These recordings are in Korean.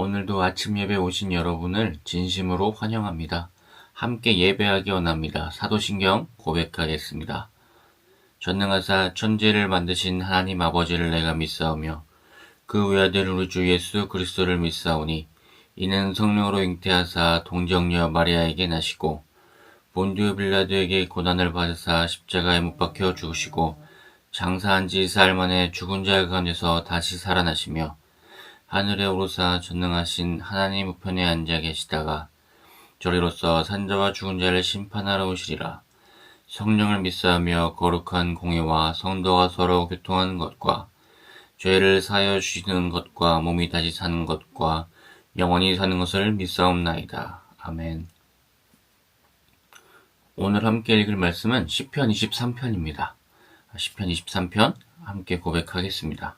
오늘도 아침 예배 오신 여러분을 진심으로 환영합니다. 함께 예배하기 원합니다. 사도신경 고백하겠습니다. 전능하사 천지를 만드신 하나님 아버지를 내가 믿사오며 그 외아들 우리 주 예수 그리스도를 믿사오니 이는 성령으로 잉태하사 동정녀 마리아에게 나시고 본듀 빌라드에게 고난을 받으사 십자가에 못 박혀 죽으시고 장사한 지 사흘 만에 죽은 자 가운데서 다시 살아나시며 하늘에 오르사 전능하신 하나님 우편에 앉아 계시다가 저리로서 산자와 죽은 자를 심판하러 오시리라. 성령을 믿사하며 거룩한 공예와 성도와 서로 교통하는 것과 죄를 사여 주시는 것과 몸이 다시 사는 것과 영원히 사는 것을 믿사옵나이다. 아멘. 오늘 함께 읽을 말씀은 10편 23편입니다. 10편 23편 함께 고백하겠습니다.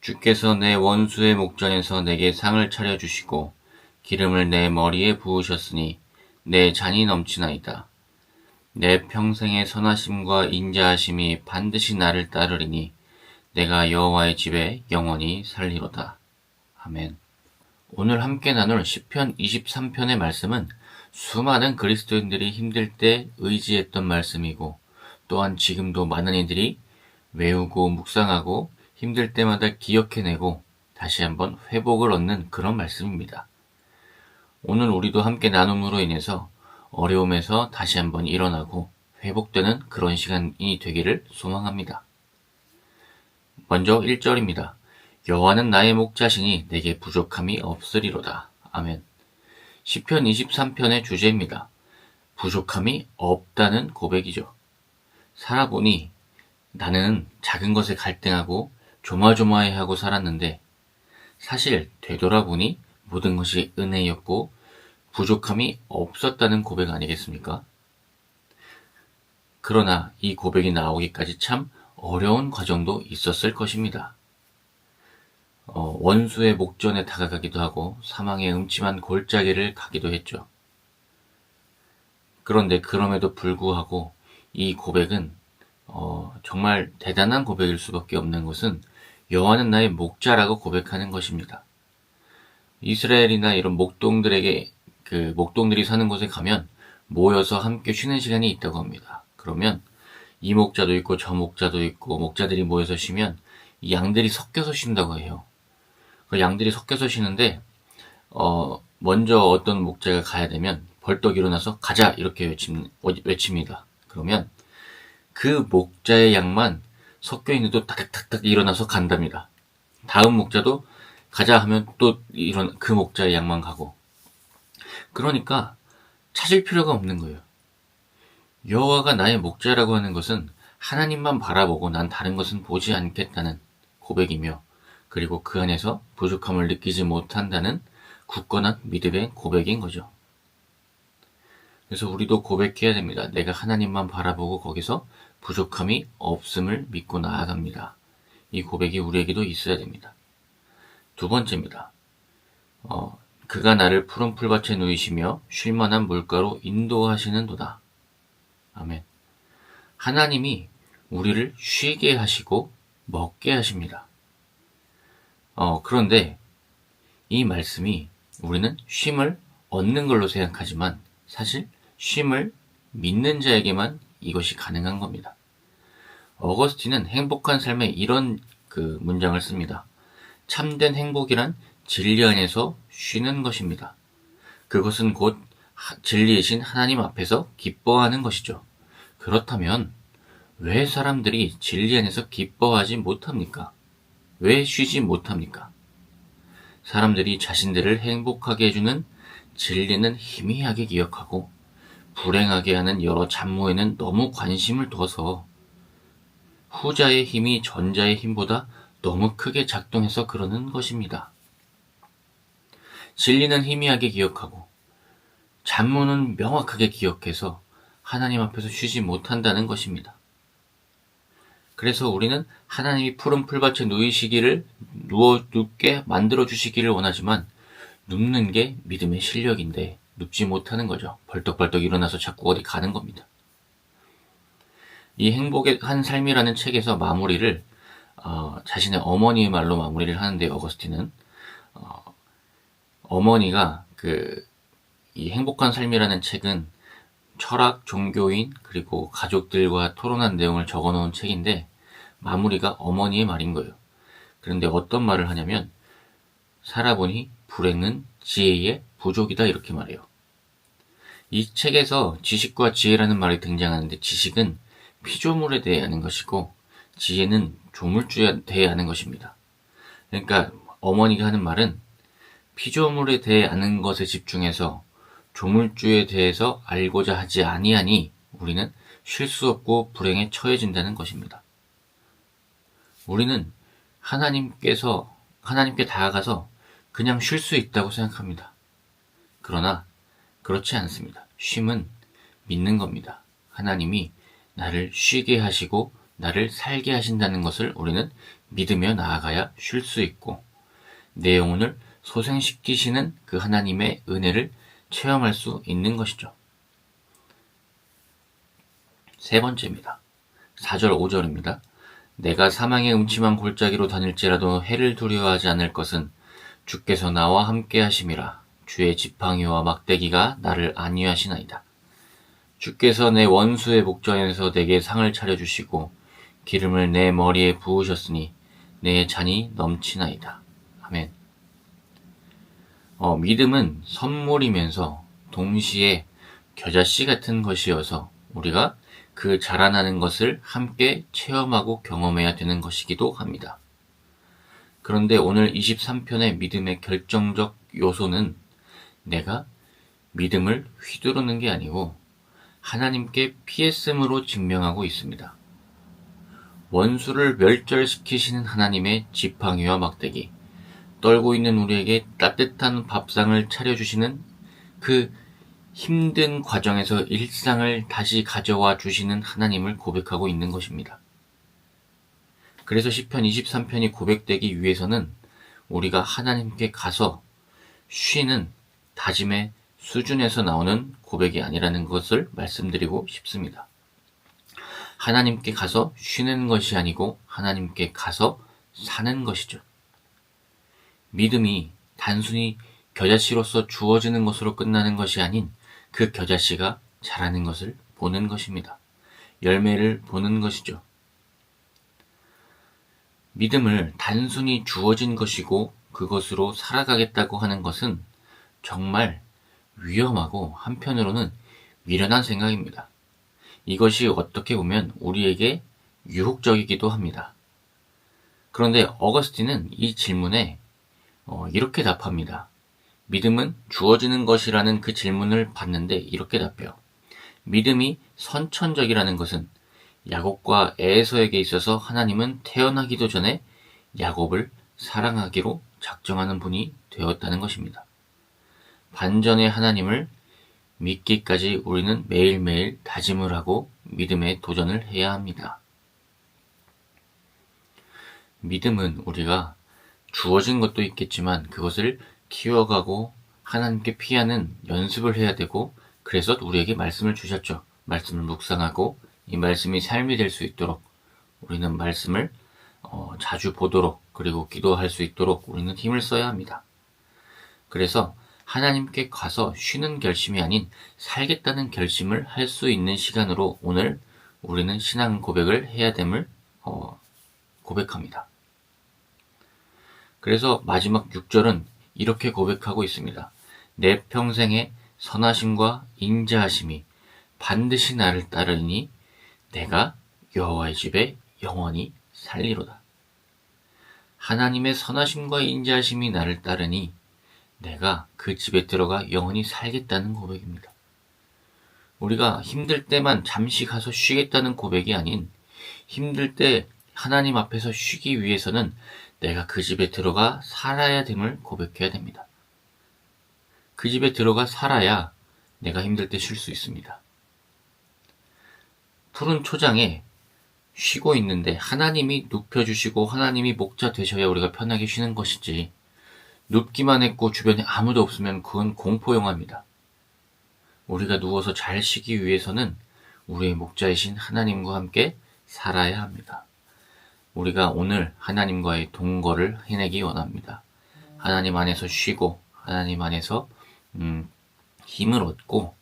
주께서 내 원수의 목전에서 내게 상을 차려 주시고 기름을 내 머리에 부으셨으니 내 잔이 넘치나이다. 내 평생의 선하심과 인자하심이 반드시 나를 따르리니 내가 여호와의 집에 영원히 살리로다. 아멘. 오늘 함께 나눌 10편 23편의 말씀은 수많은 그리스도인들이 힘들 때 의지했던 말씀이고 또한 지금도 많은 이들이 외우고 묵상하고 힘들 때마다 기억해내고 다시 한번 회복을 얻는 그런 말씀입니다. 오늘 우리도 함께 나눔으로 인해서 어려움에서 다시 한번 일어나고 회복되는 그런 시간이 되기를 소망합니다. 먼저 1절입니다. 여호와는 나의 목자시니 내게 부족함이 없으리로다. 아멘. 10편 23편의 주제입니다. 부족함이 없다는 고백이죠. 살아보니 나는 작은 것에 갈등하고 조마조마해 하고 살았는데 사실 되돌아보니 모든 것이 은혜였고 부족함이 없었다는 고백 아니겠습니까? 그러나 이 고백이 나오기까지 참 어려운 과정도 있었을 것입니다. 어, 원수의 목전에 다가가기도 하고 사망의 음침한 골짜기를 가기도 했죠. 그런데 그럼에도 불구하고 이 고백은 어, 정말 대단한 고백일 수밖에 없는 것은 여호와는 나의 목자라고 고백하는 것입니다. 이스라엘이나 이런 목동들에게 그 목동들이 사는 곳에 가면 모여서 함께 쉬는 시간이 있다고 합니다. 그러면 이 목자도 있고 저 목자도 있고 목자들이 모여서 쉬면 이 양들이 섞여서 쉰다고 해요. 그 양들이 섞여서 쉬는데 어 먼저 어떤 목자가 가야 되면 벌떡 일어나서 가자 이렇게 외침, 외칩니다. 그러면 그 목자의 양만 섞여 있는데도 탁탁탁탁 일어나서 간답니다. 다음 목자도 가자 하면 또 이런 그 목자의 양만 가고. 그러니까 찾을 필요가 없는 거예요. 여호와가 나의 목자라고 하는 것은 하나님만 바라보고 난 다른 것은 보지 않겠다는 고백이며 그리고 그 안에서 부족함을 느끼지 못한다는 굳건한 믿음의 고백인 거죠. 그래서 우리도 고백해야 됩니다. 내가 하나님만 바라보고 거기서 부족함이 없음을 믿고 나아갑니다. 이 고백이 우리에게도 있어야 됩니다. 두 번째입니다. 어, 그가 나를 푸른 풀밭에 누이시며 쉴만한 물가로 인도하시는 도다. 아멘. 하나님이 우리를 쉬게 하시고 먹게 하십니다. 어, 그런데 이 말씀이 우리는 쉼을 얻는 걸로 생각하지만 사실 쉼을 믿는 자에게만 이것이 가능한 겁니다. 어거스틴은 행복한 삶에 이런 그 문장을 씁니다. 참된 행복이란 진리 안에서 쉬는 것입니다. 그것은 곧 진리이신 하나님 앞에서 기뻐하는 것이죠. 그렇다면 왜 사람들이 진리 안에서 기뻐하지 못합니까? 왜 쉬지 못합니까? 사람들이 자신들을 행복하게 해주는 진리는 희미하게 기억하고 불행하게 하는 여러 잡무에는 너무 관심을 둬서 후자의 힘이 전자의 힘보다 너무 크게 작동해서 그러는 것입니다. 진리는 희미하게 기억하고 잔문은 명확하게 기억해서 하나님 앞에서 쉬지 못한다는 것입니다. 그래서 우리는 하나님이 푸른 풀밭에 누이시기를 누워 눕게 만들어 주시기를 원하지만 눕는 게 믿음의 실력인데 눕지 못하는 거죠. 벌떡벌떡 일어나서 자꾸 어디 가는 겁니다. 이 행복의 한 삶이라는 책에서 마무리를 어, 자신의 어머니의 말로 마무리를 하는데 어거스틴은 어, 어머니가 그 이 행복한 삶이라는 책은 철학, 종교인 그리고 가족들과 토론한 내용을 적어놓은 책인데 마무리가 어머니의 말인 거예요. 그런데 어떤 말을 하냐면 살아보니 불행은 지혜의 부족이다 이렇게 말해요. 이 책에서 지식과 지혜라는 말이 등장하는데 지식은 피조물에 대해 아는 것이고 지혜는 조물주에 대해 아는 것입니다. 그러니까 어머니가 하는 말은 피조물에 대해 아는 것에 집중해서 조물주에 대해서 알고자 하지 아니하니 우리는 쉴 수 없고 불행에 처해진다는 것입니다. 우리는 하나님께서 하나님께 다가가서 그냥 쉴 수 있다고 생각합니다. 그러나 그렇지 않습니다. 쉼은 믿는 겁니다. 하나님이 나를 쉬게 하시고 나를 살게 하신다는 것을 우리는 믿으며 나아가야 쉴 수 있고 내 영혼을 소생시키시는 그 하나님의 은혜를 체험할 수 있는 것이죠. 세 번째입니다. 4절 5절입니다. 내가 사망의 음침한 골짜기로 다닐지라도 해를 두려워하지 않을 것은 주께서 나와 함께 하심이라 주의 지팡이와 막대기가 나를 안위하시나이다. 주께서 내 원수의 목전에서 내게 상을 차려주시고 기름을 내 머리에 부으셨으니 내 잔이 넘치나이다. 아멘. 어, 믿음은 선물이면서 동시에 겨자씨 같은 것이어서 우리가 그 자라나는 것을 함께 체험하고 경험해야 되는 것이기도 합니다. 그런데 오늘 23편의 믿음의 결정적 요소는 내가 믿음을 휘두르는 게 아니고 하나님께 피했음으로 증명하고 있습니다. 원수를 멸절시키시는 하나님의 지팡이와 막대기, 떨고 있는 우리에게 따뜻한 밥상을 차려주시는 그 힘든 과정에서 일상을 다시 가져와 주시는 하나님을 고백하고 있는 것입니다. 그래서 시편 23편이 고백되기 위해서는 우리가 하나님께 가서 쉬는 다짐의 수준에서 나오는 고백이 아니라는 것을 말씀드리고 싶습니다. 하나님께 가서 쉬는 것이 아니고 하나님께 가서 사는 것이죠. 믿음이 단순히 겨자씨로서 주어지는 것으로 끝나는 것이 아닌 그 겨자씨가 자라는 것을 보는 것입니다. 열매를 보는 것이죠. 믿음을 단순히 주어진 것이고 그것으로 살아가겠다고 하는 것은 정말 위험하고 한편으로는 미련한 생각입니다. 이것이 어떻게 보면 우리에게 유혹적이기도 합니다. 그런데 어거스틴은 이 질문에 어, 이렇게 답합니다. 믿음은 주어지는 것이라는 그 질문을 받는데 이렇게 답해요. 믿음이 선천적이라는 것은 야곱과 에서에게 있어서 하나님은 태어나기도 전에 야곱을 사랑하기로 작정하는 분이 되었다는 것입니다. 반전의 하나님을 믿기까지 우리는 매일매일 다짐을 하고 믿음에 도전을 해야 합니다. 믿음은 우리가 주어진 것도 있겠지만 그것을 키워가고 하나님께 피하는 연습을 해야 되고 그래서 우리에게 말씀을 주셨죠. 말씀을 묵상하고 이 말씀이 삶이 될 수 있도록 우리는 말씀을 어, 자주 보도록 그리고 기도할 수 있도록 우리는 힘을 써야 합니다. 그래서 하나님께 가서 쉬는 결심이 아닌 살겠다는 결심을 할 수 있는 시간으로 오늘 우리는 신앙 고백을 해야 됨을 어, 고백합니다. 그래서 마지막 6절은 이렇게 고백하고 있습니다. 내 평생의 선하심과 인자하심이 반드시 나를 따르니 내가 여호와의 집에 영원히 살리로다. 하나님의 선하심과 인자하심이 나를 따르니 내가 그 집에 들어가 영원히 살겠다는 고백입니다. 우리가 힘들 때만 잠시 가서 쉬겠다는 고백이 아닌 힘들 때 하나님 앞에서 쉬기 위해서는 내가 그 집에 들어가 살아야 됨을 고백해야 됩니다. 그 집에 들어가 살아야 내가 힘들 때 쉴 수 있습니다. 푸른 초장에 쉬고 있는데 하나님이 눕혀주시고 하나님이 목자 되셔야 우리가 편하게 쉬는 것이지 눕기만 했고 주변에 아무도 없으면 그건 공포영화입니다. 우리가 누워서 잘 쉬기 위해서는 우리의 목자이신 하나님과 함께 살아야 합니다. 우리가 오늘 하나님과의 동거를 해내기 원합니다. 하나님 안에서 쉬고 하나님 안에서 음, 힘을 얻고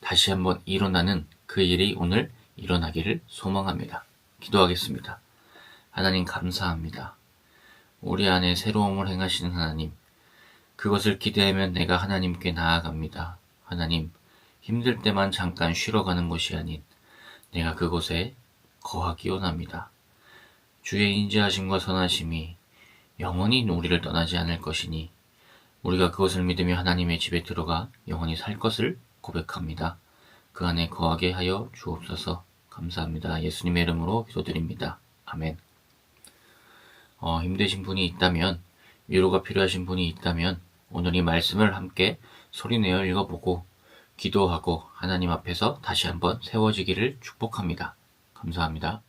다시 한번 일어나는 그 일이 오늘 일어나기를 소망합니다. 기도하겠습니다. 하나님 감사합니다. 우리 안에 새로움을 행하시는 하나님, 그것을 기대하면 내가 하나님께 나아갑니다. 하나님, 힘들 때만 잠깐 쉬러 가는 것이 아닌 내가 그곳에 거하기 원합니다. 주의 인자하심과 선하심이 영원히 우리를 떠나지 않을 것이니 우리가 그것을 믿으며 하나님의 집에 들어가 영원히 살 것을 고백합니다. 그 안에 거하게 하여 주옵소서 감사합니다. 예수님의 이름으로 기도드립니다. 아멘. 어, 힘드신 분이 있다면 위로가 필요하신 분이 있다면 오늘 이 말씀을 함께 소리내어 읽어보고 기도하고 하나님 앞에서 다시 한번 세워지기를 축복합니다. 감사합니다.